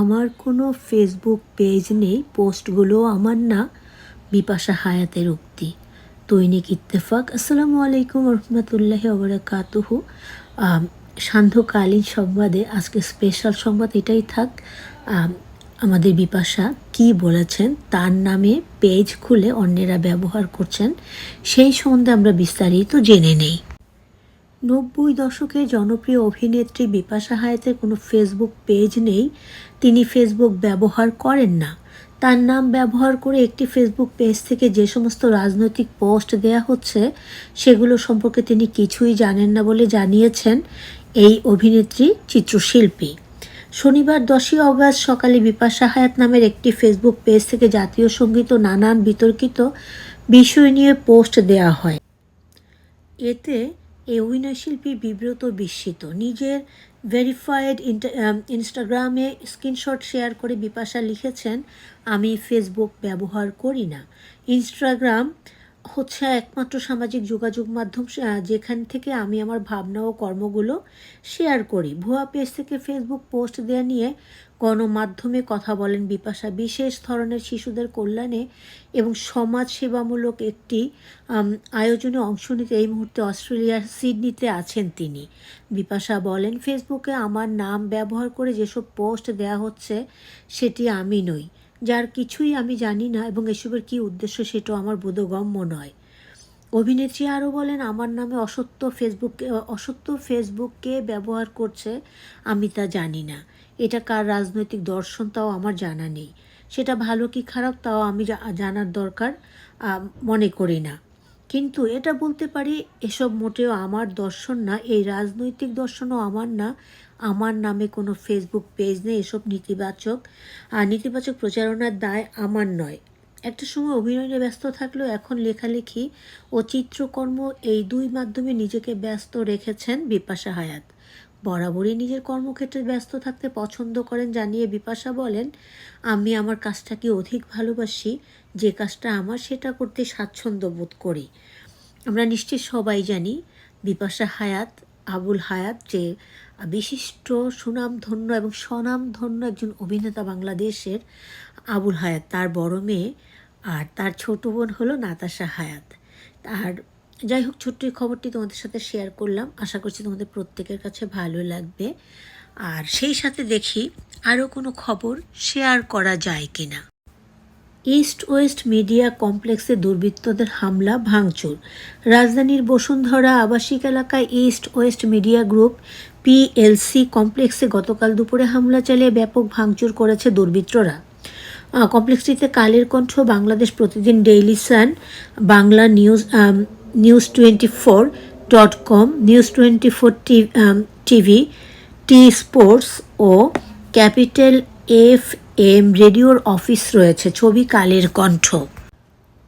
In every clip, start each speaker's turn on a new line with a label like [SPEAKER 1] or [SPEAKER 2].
[SPEAKER 1] আমার কোনো Facebook page নেই পোস্টগুলো আমার না। বিপাশা হায়াতের উক্তি। দৈনিক ইত্তেফাক। আসসালামু আলাইকুম রহমতুল্লাহ ওবরাকাতুহু। সান্ধ্যকালীন সংবাদে, আজকে স্পেশাল সংবাদ এটাই থাক। আমাদের বিপাশা কি বলেছেন, তার নামে পেজ খুলে অন্যেরা ব্যবহার করছেন, সেই সম্বন্ধে আমরা বিস্তারিত জেনে নেই। নব্বই দশকে জনপ্রিয় অভিনেত্রী বিপাশা হায়াতের কোনো ফেসবুক পেজ নেই, তিনি ফেসবুক ব্যবহার করেন না। তার নাম ব্যবহার করে একটি ফেসবুক পেজ থেকে যে সমস্ত রাজনৈতিক পোস্ট দেয়া হচ্ছে, সেগুলো সম্পর্কে তিনি কিছুই জানেন না বলে জানিয়েছেন এই অভিনেত্রী চিত্রশিল্পী। শনিবার দশই অগস্ট সকালে বিপাশা হায়াত নামের একটি ফেসবুক পেজ থেকে জাতীয় সংগীত ও নানান বিতর্কিত বিষয় নিয়ে পোস্ট দেয়া হয়। এতে এই অভিনয়শিল্পী বিব্রত বিস্মিত। নিজের ভেরিফাইড ইনস্টাগ্রামে স্ক্রিনশট শেয়ার করে বিপাশা লিখেছেন, আমি ফেসবুক ব্যবহার করি না। ইনস্টাগ্রাম হচ্ছে একমাত্র সামাজিক যোগাযোগ মাধ্যম যেখান থেকে আমি আমার ভাবনা ও কর্মগুলো শেয়ার করি। ভুয়া পেজ থেকে ফেসবুক পোস্ট দেওয়া নিয়ে গণমাধ্যমে কথা বলেন বিপাশা। বিশেষ ধরনের শিশুদের কল্যাণে এবং সমাজ সেবামূলক একটি আয়োজনে অংশ নিতে এই মুহূর্তে অস্ট্রেলিয়ার সিডনিতে আছেন তিনি। বিপাশা বলেন, ফেসবুকে আমার নাম ব্যবহার করে যেসব পোস্ট দেওয়া হচ্ছে, সেটি আমি নই। যার কিছুই আমি জানি না এবং এসবের কী উদ্দেশ্য সেটাও আমার বোধগম্য নয়। অভিনেত্রী আরও বলেন, আমার নামে অসত্য ফেসবুককে অসত্য ফেসবুককে ব্যবহার করছে, আমি তা জানি না। এটা কার রাজনৈতিক দর্শন তাও আমার জানা নেই। সেটা ভালো কি খারাপ তাও আমি জানার দরকার মনে করি না। কিন্তু এটা বলতে পারি, এসব মোটেও আমার দর্শন না, এই রাজনৈতিক দর্শনও আমার না। আমার নামে কোনো ফেসবুক পেজ নেই, এসব নেতিবাচক আর নেতিবাচক প্রচারণার দায় আমার নয়। একটা সময় অভিনয় নিয়ে ব্যস্ত থাকলেও এখন লেখালেখি ও চিত্রকর্ম এই দুই মাধ্যমে নিজেকে ব্যস্ত রেখেছেন বিপাশা হায়াত। বরাবরই নিজের কর্মক্ষেত্রে ব্যস্ত থাকতে পছন্দ করেন জানিয়ে বিপাশা বলেন, আমি আমার কাজটাকে অধিক ভালোবাসি, যে কাজটা আমার সেটা করতে স্বাচ্ছন্দ্য বোধ করি। আমরা নিশ্চয়ই সবাই জানি বিপাশা হায়াত, আবুল হায়াত যে বিশিষ্ট সুনামধন্য এবং স্বনামধন্য একজন অভিনেতা বাংলাদেশের আবুল হায়াত, তার বড় মেয়ে আর তার ছোট বোন হলো নাতাশা হায়াত। আর যাই হোক, ছোট্ট খবরটি তোমাদের সাথে শেয়ার করলাম। আশা করছি তোমাদের প্রত্যেকের কাছে ভালো লাগবে। আর সেই সাথে দেখি আরও কোনো খবর শেয়ার করা যায় কি না ইস্ট ওয়েস্ট মিডিয়া কমপ্লেক্সে দুর্বৃত্তদের হামলা, ভাঙচুর। রাজধানীর বসুন্ধরা আবাসিক এলাকায় East West Media Group PLC কমপ্লেক্সে গতকাল দুপুরে হামলা চালিয়ে ব্যাপক ভাঙচুর করেছে দুর্বৃত্তরা। কমপ্লেক্সটিতে Kaler Kantho, Bangladesh Pratidin Daily Sun Bangla News News twenty four dot com News twenty four TV T Sports ও ক্যাপিটাল এফ এম রেডিওর অফিস রয়েছে, ছবি কালের কণ্ঠ।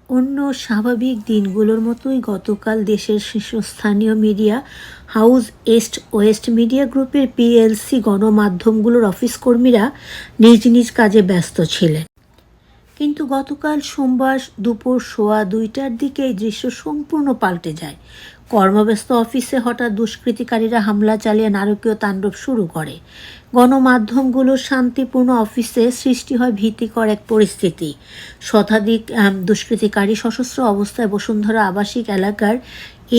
[SPEAKER 1] অন্য স্বাভাবিক দিনগুলোর মতোই গতকাল দেশের শীর্ষস্থানীয় media house East West Media গ্রুপের পিএলসি গণমাধ্যমগুলোর অফিস কর্মীরা নিজ নিজ কাজে ব্যস্ত ছিলেন। কিন্তু গতকাল সোমবার দুপুর সোয়া দুইটার দিকে এই দৃশ্য সম্পূর্ণ পাল্টে যায়। কর্মব্যস্ত অফিসে হঠাৎ দুষ্কৃতিকারীরা হামলা চালিয়ে নারকীয় তাণ্ডব শুরু করে। গণমাধ্যমগুলোর শান্তিপূর্ণ অফিসে সৃষ্টি হয় ভীতিকর এক পরিস্থিতি। শতাধিক দুষ্কৃতিকারী সশস্ত্র অবস্থায় বসুন্ধরা আবাসিক এলাকার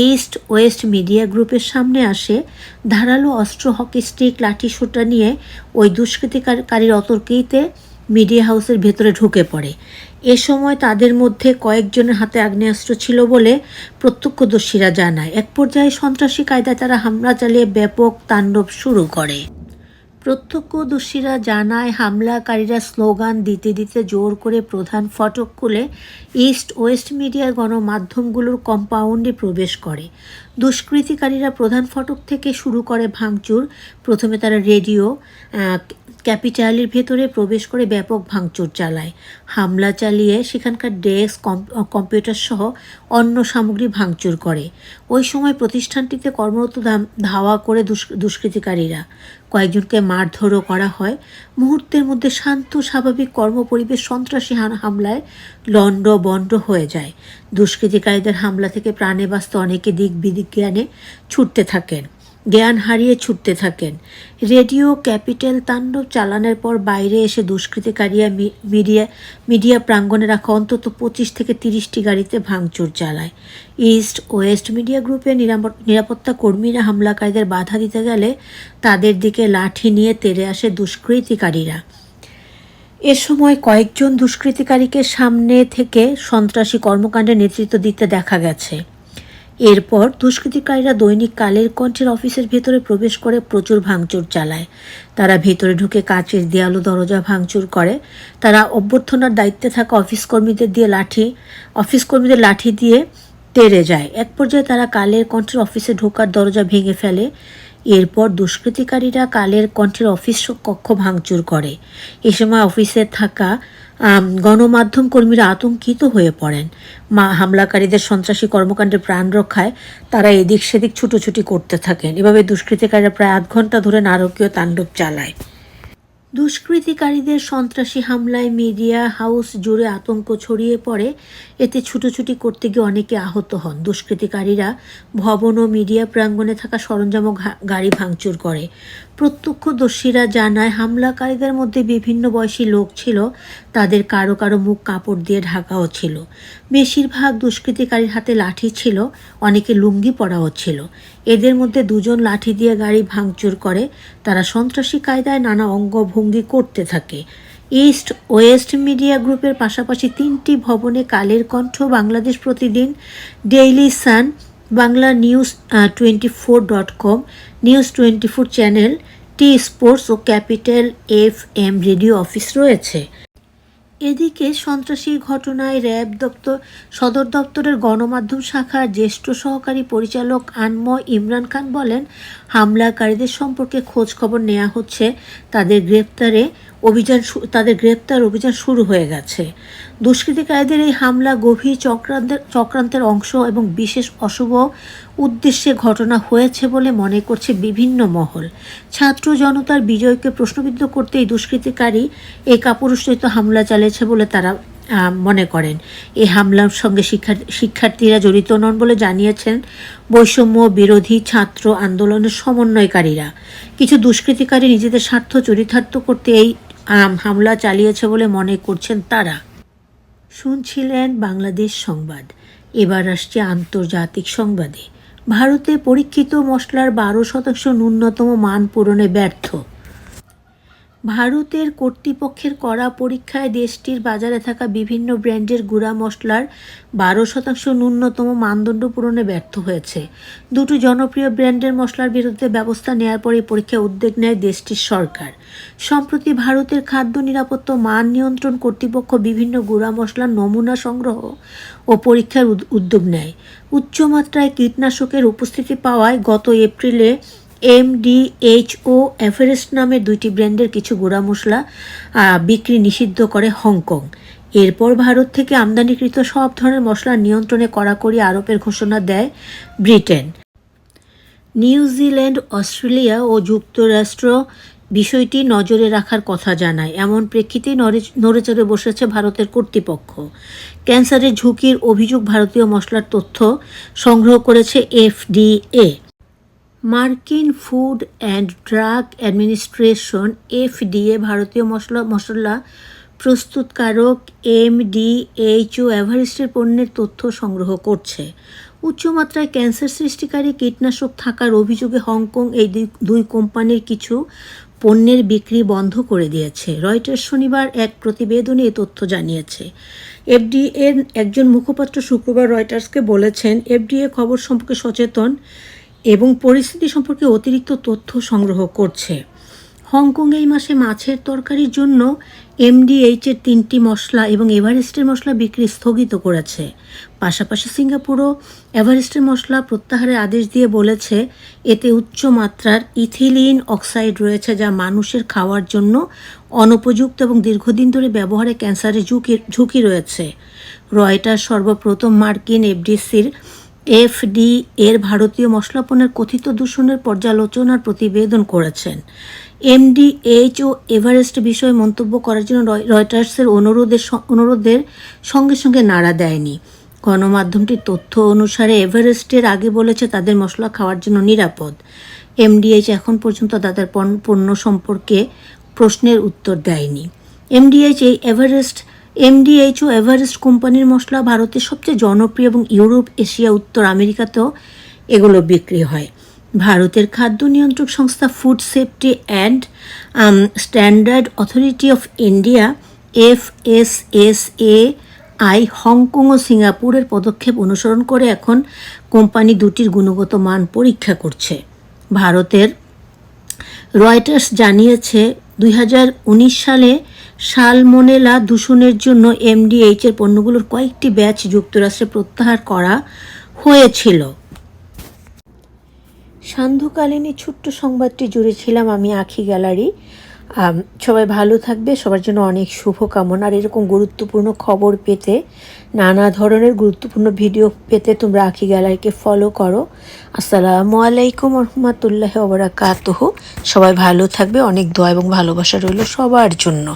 [SPEAKER 1] ইস্ট ওয়েস্ট মিডিয়া গ্রুপের সামনে আসে। ধারালো অস্ত্র, হকি স্টিক লাঠি সোটা নিয়ে ওই দুষ্কৃতিকারীর অতর্কিতে মিডিয়া হাউসের ভেতরে ঢুকে পড়ে। এ সময় তাদের মধ্যে কয়েকজনের হাতে আগ্নেয়াস্ত্র ছিল বলে প্রত্যক্ষদর্শীরা জানায়। এক পর্যায়ে সন্ত্রাসী কায়দায় তারা হামলা চালিয়ে ব্যাপক তাণ্ডব শুরু করে। প্রত্যক্ষদর্শীরা জানায়, হামলাকারীরা স্লোগান দিতে দিতে জোর করে প্রধান ফটক খুলে ইস্ট ওয়েস্ট মিডিয়ার গণমাধ্যমগুলোর কম্পাউন্ডে প্রবেশ করে। দুষ্কৃতিকারীরা প্রধান ফটক থেকে শুরু করে ভাঙচুর। প্রথমে তারা রেডিও ক্যাপিটালের ভেতরে প্রবেশ করে ব্যাপক ভাঙচুর চালায়। হামলা চালিয়ে সেখানকার ডেস্ক কম্পিউটার সহ অন্য সামগ্রী ভাঙচুর করে। ওই সময় প্রতিষ্ঠানটিতে কর্মরত ধাওয়া করে দুষ্ক- দুষ্কৃতিকারীরা। কয়েকজনকে মারধরও করা হয়। মুহূর্তের মধ্যে শান্ত, স্বাভাবিক কর্মপরিবেশ সন্ত্রাসী হামলায় লণ্ড বণ্ড হয়ে যায়। দুষ্কৃতিকারীদের হামলা থেকে প্রাণে বাঁচতে অনেকে দিক বিজ্ঞানে ছুটতে থাকেন, জ্ঞান হারিয়ে ছুটতে থাকেন। রেডিও ক্যাপিটাল তাণ্ডব চালানোর পর বাইরে এসে দুষ্কৃতিকারীরা মিডিয়া মিডিয়া প্রাঙ্গণে রাখা অন্তত পঁচিশ থেকে তিরিশটি গাড়িতে ভাঙচুর চালায়। ইস্ট ওয়েস্ট মিডিয়া গ্রুপের নিরাপত্তা কর্মীরা হামলাকারীদের বাধা দিতে গেলে তাদের দিকে লাঠি নিয়ে তেড়ে আসে দুষ্কৃতিকারীরা। এ সময় কয়েকজন দুষ্কৃতিকারীকে সামনে থেকে সন্ত্রাসী কর্মকাণ্ডে নেতৃত্ব দিতে দেখা গেছে। এরপর দুষ্কৃতিকারীরা দৈনিক কালের কণ্ঠের অফিসের ভেতরে প্রবেশ করে প্রচুর ভাঙচুর চালায়। তারা ভেতরে ঢুকে কাচের দেয়ালো দরজা ভাঙচুর করে। তারা অভ্যর্থনার দায়িত্বে থাকা অফিস কর্মীদের দিয়ে লাঠি অফিস কর্মীদের লাঠি দিয়ে তেড়ে যায়। এক পর্যায়ে তারা কালের কণ্ঠের অফিসে ঢোকার দরজা ভেঙে ফেলে। এরপর দুষ্কৃতিকারীরা কালের কণ্ঠের অফিস কক্ষ ভাঙচুর করে। এ সময় অফিসে থাকা গণমাধ্যম কর্মীরা আতঙ্কিত হয়ে পড়েন। মা, হামলাকারীদের সন্ত্রাসী কর্মকাণ্ডে প্রাণ রক্ষায় তারা এদিক সেদিক ছুটোছুটি করতে থাকেন। এভাবে দুষ্কৃতিকারীরা প্রায় আধ ঘণ্টা ধরে নারকীয় তাণ্ডব চালায়। দুষ্কৃতিকারীদের সন্ত্রাসী হামলায় মিডিয়া হাউস জুড়ে আতঙ্ক ছড়িয়ে পড়ে। এতে ছুটোছুটি করতে গিয়ে অনেকে আহত হন। দুষ্কৃতিকারীরা ভবন ও মিডিয়া প্রাঙ্গণে থাকা সরঞ্জাম গাড়ি ভাঙচুর করে। প্রত্যক্ষদর্শীরা জানায়, হামলাকারীদের মধ্যে বিভিন্ন বয়সী লোক ছিল। তাদের কারও কারও মুখ কাপড় দিয়ে ঢাকাও ছিল। বেশিরভাগ দুষ্কৃতিকারীর হাতে লাঠি ছিল, অনেকে লুঙ্গি পরাও ছিল। এদের মধ্যে দুজন লাঠি দিয়ে গাড়ি ভাঙচুর করে। তারা সন্ত্রাসী কায়দায় নানা অঙ্গভঙ্গি করতে থাকে। ইস্ট ওয়েস্ট মিডিয়া গ্রুপের পাশাপাশি তিনটি ভবনে Kaler Kantho Bangladesh Pratidin. Daily Sun, Bangla News twenty four dot com News twenty four channel T Sports ও Capital F M radio office রয়েছে। এদিকে সন্ত্রাসী ঘটনায় র্যাব দপ্তর, সদর দপ্তরের গণমাধ্যম শাখার জ্যেষ্ঠ সহকারী পরিচালক আনময় ইমরান খান বলেন, হামলাকারীদের সম্পর্কে খোঁজ খবর নেওয়া হচ্ছে, তাদের গ্রেপ্তারে অভিযান তাদের গ্রেপ্তার অভিযান শুরু হয়ে গেছে। দুষ্কৃতিকারীদের এই হামলা গভীর চক্রান্তের চক্রান্তের অংশ এবং বিশেষ অশুভ উদ্দেশ্যে ঘটনা হয়েছে বলে মনে করছে বিভিন্ন মহল। ছাত্র জনতার বিজয়কে প্রশ্নবিদ্ধ করতে এই দুষ্কৃতিকারী এই কাপুরুষিত হামলা চালিয়েছে বলে তারা মনে করেন। এই হামলার সঙ্গে শিক্ষার শিক্ষার্থীরা জড়িত নন বলে জানিয়েছেন বৈষম্য বিরোধী ছাত্র আন্দোলনের সমন্বয়কারীরা। কিছু দুষ্কৃতিকারী নিজেদের স্বার্থ চরিতার্থ করতে এই হামলা চালিয়েছে বলে মনে করছেন তারা। শুনছিলেন বাংলাদেশ সংবাদ। এবার আসছে আন্তর্জাতিক সংবাদে। ভারতে পরীক্ষিত মশলার বারো শতাংশ ন্যূনতম মান পূরণে ব্যর্থ। ভারতের কর্তৃপক্ষের করা পরীক্ষায় দেশটির বাজারে থাকা বিভিন্ন ব্র্যান্ডের গুঁড়া মশলার বারো শতাংশ ন্যূনতম মানদণ্ড পূরণে ব্যর্থ হয়েছে। দুটো জনপ্রিয় ব্র্যান্ডের মশলার বিরুদ্ধে ব্যবস্থা নেওয়ার পরে পরীক্ষায় উদ্যোগ নেয় দেশটির সরকার। সম্প্রতি ভারতের খাদ্য নিরাপত্তা মান নিয়ন্ত্রণ কর্তৃপক্ষ বিভিন্ন গুঁড়া মশলার নমুনা সংগ্রহ ও পরীক্ষার উদ্যোগ নেয়। উচ্চমাত্রায় কীটনাশকের উপস্থিতি পাওয়ায় গত এপ্রিলে এমডিএইচও এভারেস্ট নামের দুইটি ব্র্যান্ডের কিছু গুঁড়া মশলা বিক্রি নিষিদ্ধ করে হংকং। এরপর ভারত থেকে আমদানিকৃত সব ধরনের মশলা নিয়ন্ত্রণে কড়াকড়ি আরোপের ঘোষণা দেয় ব্রিটেন। নিউজিল্যান্ড অস্ট্রেলিয়া ও যুক্তরাষ্ট্র বিষয়টি নজরে রাখার কথা জানায়। এমন প্রেক্ষিতে নড়ে- নড়েচড়ে বসেছে ভারতের কর্তৃপক্ষ। ক্যান্সারের ঝুঁকির অভিযোগ ভারতীয় মশলার তথ্য সংগ্রহ করেছে এফডিএ। মার্কিন Food and Drug Administration, FDA, ভারতীয় মশলা মশলা প্রস্তুতকারক এমডিএইচও এভারেস্টের পণ্যের তথ্য সংগ্রহ করছে। উচ্চমাত্রায় ক্যান্সার সৃষ্টিকারী কীটনাশক থাকার অভিযোগে হংকং এই দুই কোম্পানির কিছু পণ্যের বিক্রি বন্ধ করে দিয়েছে। রয়টার শনিবার এক প্রতিবেদনে এ তথ্য জানিয়েছে। এফডিএর একজন মুখপাত্র শুক্রবার রয়টার্সকে বলেছেন, এফডিএ খবর সম্পর্কে সচেতন এবং পরিস্থিতি সম্পর্কে অতিরিক্ত তথ্য সংগ্রহ করছে। হংকং এই মাসে মাছের তরকারির জন্য এমডিএইচ এর তিনটি মশলা এবং এভারেস্টের মশলা বিক্রি স্থগিত করেছে। পাশাপাশি সিঙ্গাপুরও এভারেস্টের মশলা প্রত্যাহারের আদেশ দিয়ে বলেছে, এতে উচ্চ মাত্রার ইথিলিন অক্সাইড রয়েছে যা মানুষের খাওয়ার জন্য অনুপযুক্ত এবং দীর্ঘদিন ধরে ব্যবহারে ক্যান্সারের ঝুঁকি ঝুঁকি রয়েছে। রয়টার সর্বপ্রথম মার্কিন এফডিসির এফডি এর ভারতীয় মশলাপণ্যের কথিত দূষণের পর্যালোচনার প্রতিবেদন করেছেন। এমডিএইচ ও এভারেস্ট বিষয়ে মন্তব্য করার জন্য রয়- রয়টার্সের অনুরোধের অনুরোধের সঙ্গে সঙ্গে নাড়া দেয়নি। গণমাধ্যমটির তথ্য অনুসারে এভারেস্টের আগে বলেছে তাদের মশলা খাওয়ার জন্য নিরাপদ। এমডিএইচ এখন পর্যন্ত তাদের পণ- পণ্য সম্পর্কে প্রশ্নের উত্তর দেয়নি। এমডিএইচ এই এভারেস্ট এমডিএইচ ও এভারেস্ট কোম্পানির মশলা ভারতের সবচেয়ে জনপ্রিয় এবং ইউরোপ, এশিয়া, উত্তর আমেরিকাতেও এগুলো বিক্রি হয়। ভারতের খাদ্য নিয়ন্ত্রক সংস্থা Food Safety and Standard Authority of India F S S A I Hong Kong ও সিঙ্গাপুরের পদক্ষেপ অনুসরণ করে এখন কোম্পানি দুটির গুণগত মান পরীক্ষা করছে। ভারতের রয়টার্স জানিয়েছে, দুই হাজার উনিশ সালে সালমোনেলা দূষণের জন্য এমডিএইচ এর পণ্যগুলোর কয়েকটি ব্যাচ যুক্তরাষ্ট্রে প্রত্যাহার করা হয়েছিল। সান্ধ্যকালীন ছোট্ট সংবাদটি জুড়ে ছিলাম আমি আখি গ্যালারি। সবাই ভালো থাকবে, সবার জন্য অনেক শুভকামনা। আর এরকম গুরুত্বপূর্ণ খবর পেতে, নানা ধরনের গুরুত্বপূর্ণ ভিডিও পেতে তোমরা আখি গ্যালারিকে ফলো করো। আসসালামু আলাইকুম রহমতুল্লাহ ওবরাকাতহ। সবাই ভালো থাকবে, অনেক দোয়া এবং ভালোবাসা রইল সবার জন্য।